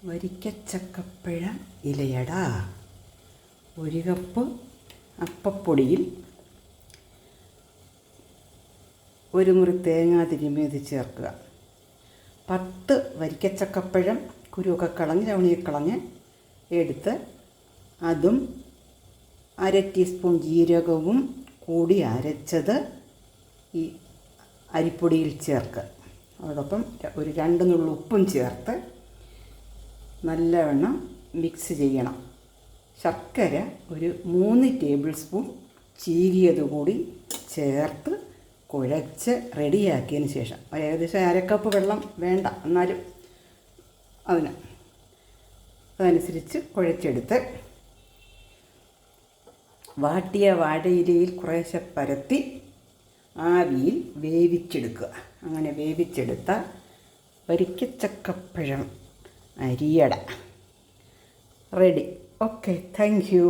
വരിക്കച്ചക്കപ്പഴ ഇലയട. ഒരു കപ്പ് അപ്പപ്പൊടിയിൽ ഒരു മുറി തേങ്ങ തിരുമ്മിയത് ചേർക്കുക. പത്ത് വരിക്കച്ചക്കപ്പഴം കുരുവൊക്കെ കളഞ്ഞ് ചവണിയൊക്കെ കളഞ്ഞ് എടുത്ത് അതും അര ടീസ്പൂൺ ജീരകവും കൂടി അരച്ചത് ഈ അരിപ്പൊടിയിൽ ചേർക്കുക. അതോടൊപ്പം ഒരു രണ്ട് നുള്ളു ഉപ്പും ചേർത്ത് നല്ലവണ്ണം മിക്സ് ചെയ്യണം. ശർക്കര ഒരു മൂന്ന് ടേബിൾ സ്പൂൺ ചീകിയത് കൂടി ചേർത്ത് കുഴച്ച് റെഡിയാക്കിയതിന് ശേഷം ഒരു ഏകദേശം അരക്കപ്പ് വെള്ളം വേണ്ട എന്നാലും അതിന്. അതനുസരിച്ച് കുഴച്ചെടുത്ത് വാട്ടിയ വാഴയിലയിൽ കുറേശ്ശെ പരത്തി ആവിയിൽ വേവിച്ചെടുക്കുക. അങ്ങനെ വേവിച്ചെടുത്ത വരിക്കച്ചക്കപ്പഴം അരിയട. Ready okay thank you